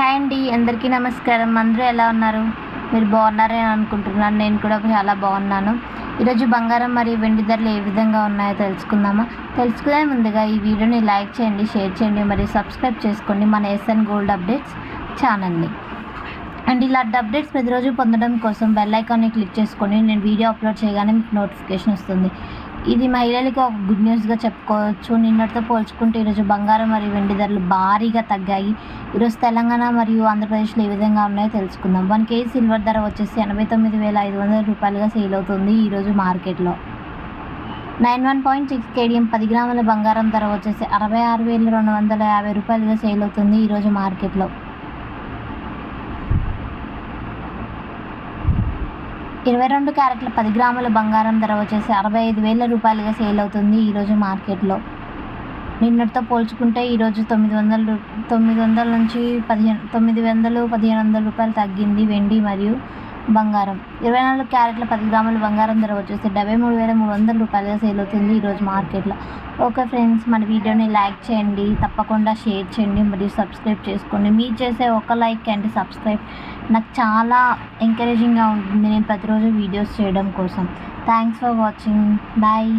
Hi అండి అందరికీ నమస్కారం. అందరూ ఎలా ఉన్నారు? మీరు బాగున్నారని అనుకుంటున్నాను. నేను కూడా చాలా బాగున్నాను. ఈరోజు బంగారం మరియు వెండి ధరలు ఏ విధంగా ఉన్నాయో తెలుసుకుందామా? తెలుసుకునే ముందుగా ఈ వీడియోని లైక్ చేయండి షేర్ చేయండి మరియు సబ్స్క్రైబ్ చేసుకోండి మన ఎస్ఎన్ గోల్డ్ అప్డేట్స్ ఛానల్ని. అండ్ ఇలాంటి అప్డేట్స్ ప్రతిరోజు పొందడం కోసం బెల్ ఐకాన్ని క్లిక్ చేసుకొని నేను వీడియో అప్లోడ్ చేయగానే మీకు నోటిఫికేషన్ వస్తుంది. ఇది మహిళలకు ఒక గుడ్ న్యూస్గా చెప్పుకోవచ్చు. నిన్నటితో పోల్చుకుంటే ఈరోజు బంగారం మరియు వెండి ధరలు భారీగా తగ్గాయి. ఈరోజు తెలంగాణ మరియు ఆంధ్రప్రదేశ్లో ఏ విధంగా ఉన్నాయో తెలుసుకుందాం. వన్ కేజీ సిల్వర్ ధర వచ్చేసి ఎనభై తొమ్మిది వేల ఐదు వందల రూపాయలుగా సేల్ అవుతుంది ఈరోజు మార్కెట్లో. Nine one point six KDM పది గ్రాముల బంగారం ధర వచ్చేసి అరవై ఆరు వేల రెండు వందల యాభై రూపాయలుగా సేల్ అవుతుంది ఈరోజు మార్కెట్లో. ఇరవై రెండు క్యారెట్ల పది గ్రాముల బంగారం ధర వచ్చేసి అరవై ఐదు వేల రూపాయలుగా సేల్ అవుతుంది ఈరోజు మార్కెట్లో. నిన్నటితో పోల్చుకుంటే ఈరోజు తొమ్మిది వందల తొమ్మిది వందల నుంచి పదిహేను తొమ్మిది వందలు పదిహేను వందల రూపాయలు తగ్గింది వెండి మరియు బంగారం. ఇరవై నాలుగు క్యారెట్ల పది గ్రాముల బంగారం ధర వచ్చేసి డెబ్బై మూడు వేల మూడు వందల రూపాయలుగా సేల్ అవుతుంది ఈరోజు మార్కెట్లో. ఓకే ఫ్రెండ్స్ మన వీడియోని లైక్ చేయండి తప్పకుండా షేర్ చేయండి మరియు సబ్స్క్రైబ్ చేసుకోండి. మీరు చేసే ఒక లైక్ అండ్ సబ్స్క్రైబ్ నాకు చాలా ఎంకరేజింగ్గా ఉంటుంది. నేను ప్రతిరోజు వీడియోస్ చేయడం కోసం. Thanks for watching bye